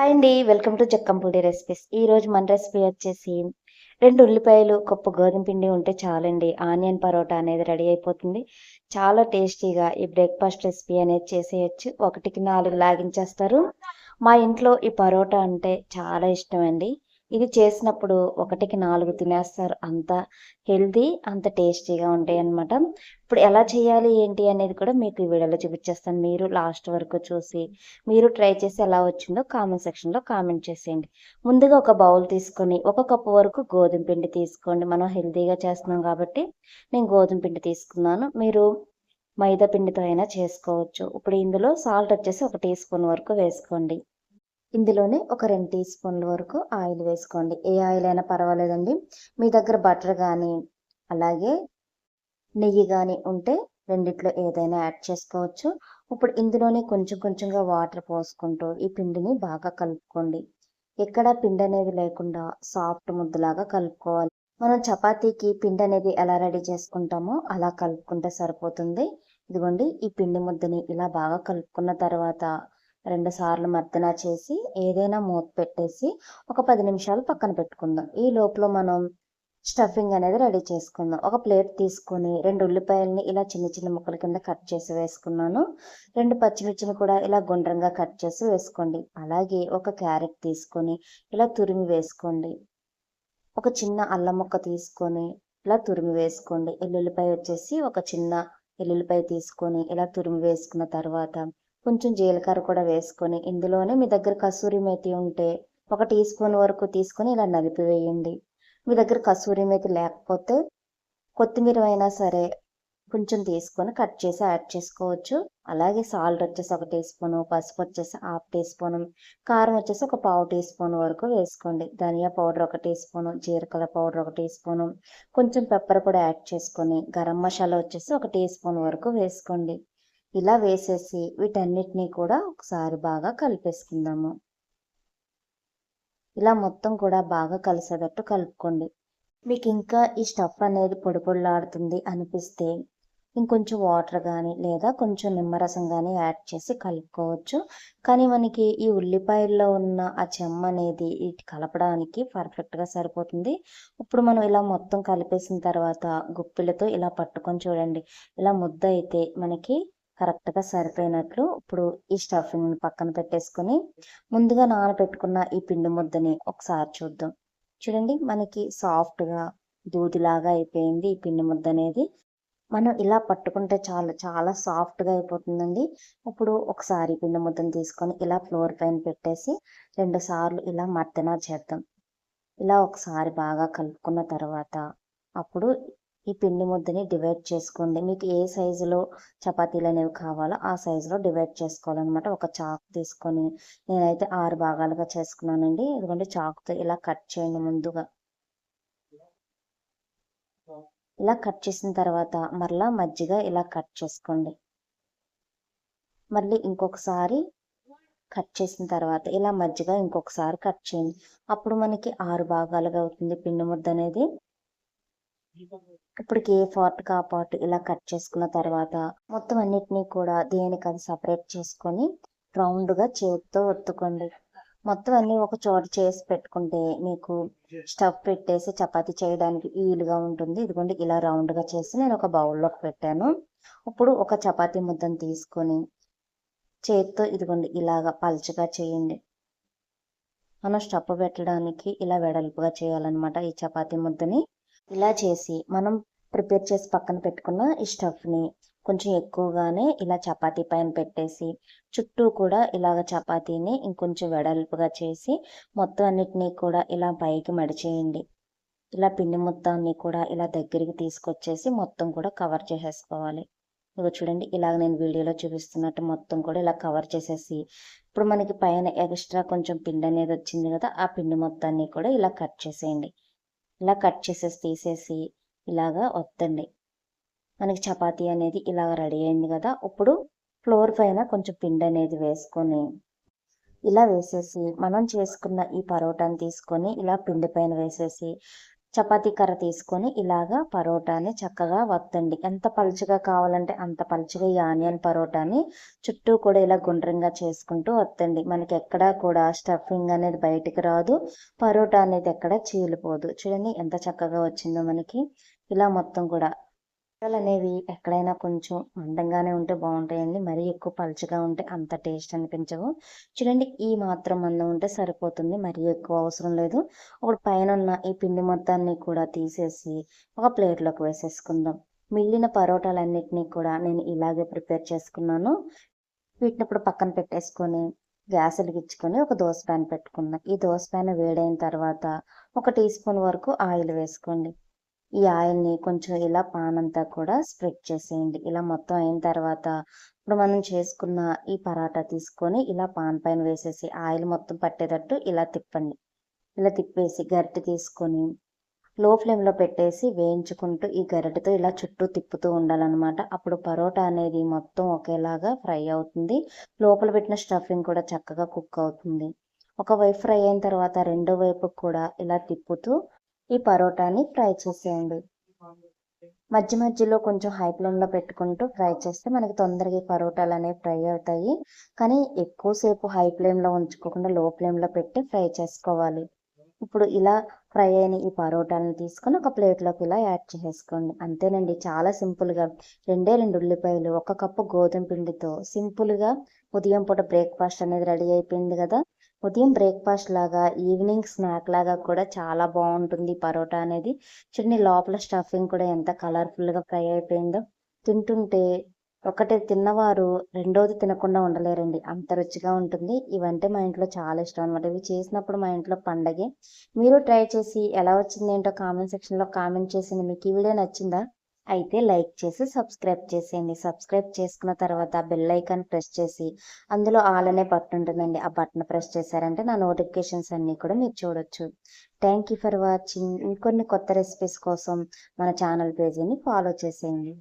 Hi అండి welcome to Jakkampudi recipes ఈ రోజు మన రెసిపీ వచ్చేసి రెండు ఉల్లిపాయలు కప్పు గోధుమ పిండి ఉంటే చాలండి. ఆనియన్ పరోటా అనేది రెడీ అయిపోతుంది. చాలా టేస్టీగా ఈ బ్రేక్ఫాస్ట్ రెసిపీ అనేది చేసేయచ్చు. ఒకటికి నాలుగు లాగించేస్తారు. మా ఇంట్లో ఈ పరోటా అంటే చాలా ఇష్టం అండి. ఇది చేసినప్పుడు ఒకటికి నాలుగు తినేస్తారు. అంత హెల్దీ అంత టేస్టీగా ఉంటాయి అన్నమాట ఇప్పుడు ఎలా చేయాలి ఏంటి అనేది కూడా మీకు ఈ వీడియోలో చూపించేస్తాను. మీరు లాస్ట్ వరకు చూసి మీరు ట్రై చేసి ఎలా వచ్చిందో కామెంట్ సెక్షన్లో కామెంట్ చేసేయండి. ముందుగా ఒక బౌల్ తీసుకొని ఒక కప్పు వరకు గోధుమ పిండి తీసుకోండి. మనం హెల్తీగా చేస్తున్నాం కాబట్టి నేను గోధుమ పిండి తీసుకున్నాను. మీరు మైదా పిండితో అయినా చేసుకోవచ్చు. ఇప్పుడు ఇందులో సాల్ట్ వచ్చేసి ఒక టీ స్పూన్ వరకు వేసుకోండి. ఇందులోనే ఒక రెండు టీ స్పూన్ల వరకు ఆయిల్ వేసుకోండి. ఏ ఆయిల్ అయినా పర్వాలేదండి. మీ దగ్గర బటర్ కానీ అలాగే నెయ్యి కానీ ఉంటే రెండిట్లో ఏదైనా యాడ్ చేసుకోవచ్చు. ఇప్పుడు ఇందులోనే కొంచెం కొంచెంగా వాటర్ పోసుకుంటూ ఈ పిండిని బాగా కలుపుకోండి. ఎక్కడ పిండి అనేది లేకుండా సాఫ్ట్ ముద్దలాగా కలుపుకోవాలి. మనం చపాతీకి పిండి అనేది ఎలా రెడీ చేసుకుంటామో అలా కలుపుకుంటే సరిపోతుంది. ఇదిగోండి ఈ పిండి ముద్దని ఇలా బాగా కలుపుకున్న తర్వాత రెండు సార్లు మర్దన చేసి ఏదైనా మూత పెట్టేసి ఒక పది నిమిషాలు పక్కన పెట్టుకుందాం. ఈ లోపల మనం స్టఫింగ్ అనేది రెడీ చేసుకుందాం. ఒక ప్లేట్ తీసుకొని రెండు ఉల్లిపాయలని ఇలా చిన్న చిన్న ముక్కల కింద కట్ చేసి వేసుకున్నాను. రెండు పచ్చిమిర్చిని కూడా ఇలా గుండ్రంగా కట్ చేసి వేసుకోండి. అలాగే ఒక క్యారెట్ తీసుకొని ఇలా తురిమి వేసుకోండి. ఒక చిన్న అల్లం ముక్క తీసుకొని ఇలా తురిమి వేసుకోండి. ఎల్లుల్లిపాయ వచ్చేసి ఒక చిన్న ఎల్లుల్లిపాయ తీసుకొని ఇలా తురిమి వేసుకున్న తర్వాత కొంచెం జీలకర్ర కూడా వేసుకొని ఇందులోనే మీ దగ్గర కసూరి మేతి ఉంటే ఒక టీ స్పూన్ వరకు తీసుకొని ఇలా నలిపివేయండి మీ దగ్గర కసూరి మేతి లేకపోతే కొత్తిమీర అయినా సరే కొంచెం తీసుకొని కట్ చేసి యాడ్ చేసుకోవచ్చు. అలాగే సాల్ట్ వచ్చేసి ఒక టీ స్పూను పసుపు వచ్చేసి హాఫ్ టీ స్పూను కారం వచ్చేసి ఒక పావు టీ స్పూన్ వరకు వేసుకోండి. ధనియా పౌడర్ ఒక టీ స్పూను జీలకర్ర పౌడర్ ఒక టీ స్పూను కొంచెం పెప్పర్ కూడా యాడ్ చేసుకొని గరం మసాలా వచ్చేసి ఒక టీ స్పూన్ వరకు వేసుకోండి. ఇలా వేసేసి వీటన్నిటినీ కూడా ఒకసారి బాగా కలిపేసుకుందాము. ఇలా మొత్తం కూడా బాగా కలిసేటట్టు కలుపుకోండి. మీకు ఇంకా ఈ స్టఫ్ అనేది పొడి పొడిలాడుతుంది అనిపిస్తే ఇంకొంచెం వాటర్ కానీ లేదా కొంచెం నిమ్మరసం కానీ యాడ్ చేసి కలుపుకోవచ్చు. కానీ మనకి ఈ ఉల్లిపాయల్లో ఉన్న ఆ చెమ్మ అనేది ఇటు కలపడానికి పర్ఫెక్ట్గా సరిపోతుంది. ఇప్పుడు మనం ఇలా మొత్తం కలిపేసిన తర్వాత గుప్పిలతో ఇలా పట్టుకొని చూడండి. ఇలా ముద్ద అయితే మనకి కరెక్ట్గా సరిపోయినట్లు ఇప్పుడు ఈ స్టఫింగ్ని పక్కన పెట్టేసుకొని ముందుగా నానబెట్టుకున్న ఈ పిండి ముద్దని ఒకసారి చూద్దాం. చూడండి మనకి సాఫ్ట్గా దూదిలాగా అయిపోయింది ఈ పిండి ముద్ద అనేది. మనం ఇలా పట్టుకుంటే చాలా చాలా సాఫ్ట్గా అయిపోతుందండి. ఇప్పుడు ఒకసారి పిండి ముద్దను తీసుకొని ఇలా ఫ్లోర్ పైన పెట్టేసి రెండు సార్లు ఇలా మర్దన చేద్దాం. ఇలా ఒకసారి బాగా కలుపుకున్న తర్వాత అప్పుడు ఈ పిండి ముద్దని డివైడ్ చేసుకోండి. మీకు ఏ సైజులో చపాతీలు అనేవి కావాలో ఆ సైజులో డివైడ్ చేసుకోవాలన్నమాట. ఒక చాకు తీసుకొని నేనైతే ఆరు భాగాలుగా చేసుకున్నానండి. ఎందుకంటే చాకుతో ఇలా కట్ చేయండి ముందుగా. ఇలా కట్ చేసిన తర్వాత మరలా మజ్జిగ ఇలా కట్ చేసుకోండి. మళ్ళీ ఇంకొకసారి కట్ చేసిన తర్వాత ఇలా మజ్జిగ ఇంకొకసారి కట్ చేయండి. అప్పుడు మనకి ఆరు భాగాలుగా అవుతుంది పిండి ముద్ద అనేది ఇప్పటికి ఏ పార్ట్ కా పార్ట్ ఇలా కట్ చేసుకున్న తర్వాత మొత్తం అన్నిటినీ కూడా దేనికి అది సపరేట్ చేసుకొని రౌండ్గా చేతితో ఒత్తుకోండి. మొత్తం అన్ని ఒక చోట చేసి పెట్టుకుంటే మీకు స్టఫ్ పెట్టేసి చపాతీ చేయడానికి వీలుగా ఉంటుంది. ఇదిగోండి ఇలా రౌండ్గా చేసి నేను ఒక బౌల్లోకి పెట్టాను. ఇప్పుడు ఒక చపాతీ ముద్దను తీసుకొని చేతితో ఇదిగోండి ఇలాగా పల్చగా చేయండి. మనం స్టఫ్ పెట్టడానికి ఇలా వెడల్పుగా చేయాలన్నమాట ఈ చపాతీ ముద్దని. ఇలా చేసి మనం ప్రిపేర్ చేసి పక్కన పెట్టుకున్న ఈ స్టఫ్ని కొంచెం ఎక్కువగానే ఇలా చపాతీ పైన పెట్టేసి చుట్టూ కూడా ఇలాగ చపాతీని ఇంకొంచెం వెడల్పుగా చేసి మొత్తం అన్నిటినీ కూడా ఇలా పైకి మడిచేయండి. ఇలా పిండి మొత్తాన్ని కూడా ఇలా దగ్గరికి తీసుకొచ్చేసి మొత్తం కూడా కవర్ చేసేసుకోవాలి. ఇదిగో చూడండి ఇలాగ నేను వీడియోలో చూపిస్తున్నట్టు మొత్తం కూడా ఇలా కవర్ చేసేసి ఇప్పుడు మనకి పైన ఎక్స్ట్రా కొంచెం పిండి అనేది వచ్చింది కదా ఆ పిండి మొత్తాన్ని కూడా ఇలా కట్ చేసేయండి. ఇలా కట్ చేసేసి తీసేసి ఇలాగా వత్తండి మనకి చపాతీ అనేది ఇలాగ రెడీ అయింది కదా ఇప్పుడు ఫ్లోర్ పైన కొంచెం పిండి అనేది వేసుకొని ఇలా వేసేసి మనం చేసుకున్న ఈ పరోటాని తీసుకొని ఇలా పిండి పైన వేసేసి చపాతీ కర్ర తీసుకొని ఇలాగా పరోటాని చక్కగా వత్తండి. ఎంత పలుచగా కావాలంటే అంత పలుచగా ఈ ఆనియన్ పరోటాని చుట్టూ కూడా ఇలా గుండ్రంగా చేసుకుంటూ వత్తండి. మనకి ఎక్కడా కూడా స్టఫింగ్ అనేది బయటికి రాదు. పరోటా అనేది ఎక్కడ చీలిపోదు. చూడండి ఎంత చక్కగా వచ్చిందో మనకి. ఇలా మొత్తం కూడా కూరలు అనేవి ఎక్కడైనా కొంచెం మందంగానే ఉంటే బాగుంటాయండి. మరీ ఎక్కువ పలుచగా ఉంటే అంత టేస్ట్ అనిపించవు. చూడండి ఈ మాత్రం మందం ఉంటే సరిపోతుంది. మరీ ఎక్కువ అవసరం లేదు. ఒక పైన ఉన్న ఈ పిండి మొత్తాన్ని కూడా తీసేసి ఒక ప్లేట్లోకి వేసేసుకుందాం. మిగిలిన పరోటాలన్నిటినీ కూడా నేను ఇలాగే ప్రిపేర్ చేసుకున్నాను. వీటిని ఇప్పుడు పక్కన పెట్టేసుకొని గ్యాస్ వెలిగించుకొని ఒక దోశ ప్యాన్ పెట్టుకుందాం. ఈ దోశ ప్యాన్ వేడైన తర్వాత ఒక టీ స్పూన్ వరకు ఆయిల్ వేసుకోండి. ఈ ఆయిల్ని కొంచెం ఇలా పాన్ అంతా కూడా స్ప్రెడ్ చేసేయండి. ఇలా మొత్తం అయిన తర్వాత ఇప్పుడు మనం చేసుకున్న ఈ పరాటా తీసుకొని ఇలా పాన్ పైన వేసేసి ఆయిల్ మొత్తం పట్టేటట్టు ఇలా తిప్పండి. ఇలా తిప్పేసి గరిటె తీసుకొని లో ఫ్లేమ్లో పెట్టేసి వేయించుకుంటూ ఈ గరిటెతో ఇలా చుట్టూ తిప్పుతూ ఉండాలన్నమాట. అప్పుడు పరోటా అనేది మొత్తం ఒకేలాగా ఫ్రై అవుతుంది. లోపల పెట్టిన స్టఫింగ్ కూడా చక్కగా కుక్ అవుతుంది. ఒక వైపు ఫ్రై అయిన తర్వాత రెండో వైపు కూడా ఇలా తిప్పుతూ ఈ పరోటాని ఫ్రై చేసేయండి. మధ్య మధ్యలో కొంచెం హై ఫ్లేమ్లో పెట్టుకుంటూ ఫ్రై చేస్తే మనకి తొందరగా పరోటాలు అనేవి ఫ్రై అవుతాయి. కానీ ఎక్కువసేపు హై ఫ్లేమ్లో ఉంచుకోకుండా లో ఫ్లేమ్లో పెట్టి ఫ్రై చేసుకోవాలి. ఇప్పుడు ఇలా ఫ్రై అయిన ఈ పరోటాలను తీసుకొని ఒక ప్లేట్లోకి ఇలా యాడ్ చేసేసుకోండి. అంతేనండి చాలా సింపుల్గా. రెండే రెండు ఉల్లిపాయలు ఒక కప్పు గోధుమ పిండితో సింపుల్గా ఉదయం పూట బ్రేక్ఫాస్ట్ అనేది రెడీ అయిపోయింది కదా. ఉదయం బ్రేక్ఫాస్ట్ లాగా ఈవినింగ్ స్నాక్ లాగా కూడా చాలా బాగుంటుంది పరోటా అనేది. చూడండి లోపల స్టఫింగ్ కూడా ఎంత కలర్ఫుల్గా ఫ్రై అయిపోయిందో. తింటుంటే ఒకటి తిన్నవారు రెండోది తినకుండా ఉండలేరండి. అంత రుచిగా ఉంటుంది. ఇవంటే మా ఇంట్లో చాలా ఇష్టం అనమాట ఇవి చేసినప్పుడు మా ఇంట్లో పండగే. మీరు ట్రై చేసి ఎలా వచ్చింది ఏంటో కామెంట్ సెక్షన్లో కామెంట్ చేసింది మీకు ఈ వీడియో నచ్చిందా? అయితే లైక్ చేసి సబ్స్క్రైబ్ చేసేయండి. సబ్స్క్రైబ్ చేసుకున్న తర్వాత బెల్ ఐకాన్ ప్రెస్ చేసి అందులో ఆల్ అనే బటన్ ఉంటుందండి. ఆ బటన్ ప్రెస్ చేశారంటే నా నోటిఫికేషన్స్ అన్నీ కూడా మీరు చూడొచ్చు. Thank you for watching. ఇంకొన్ని కొత్త రెసిపీస్ కోసం మన ఛానల్ పేజీని ఫాలో చేసేయండి.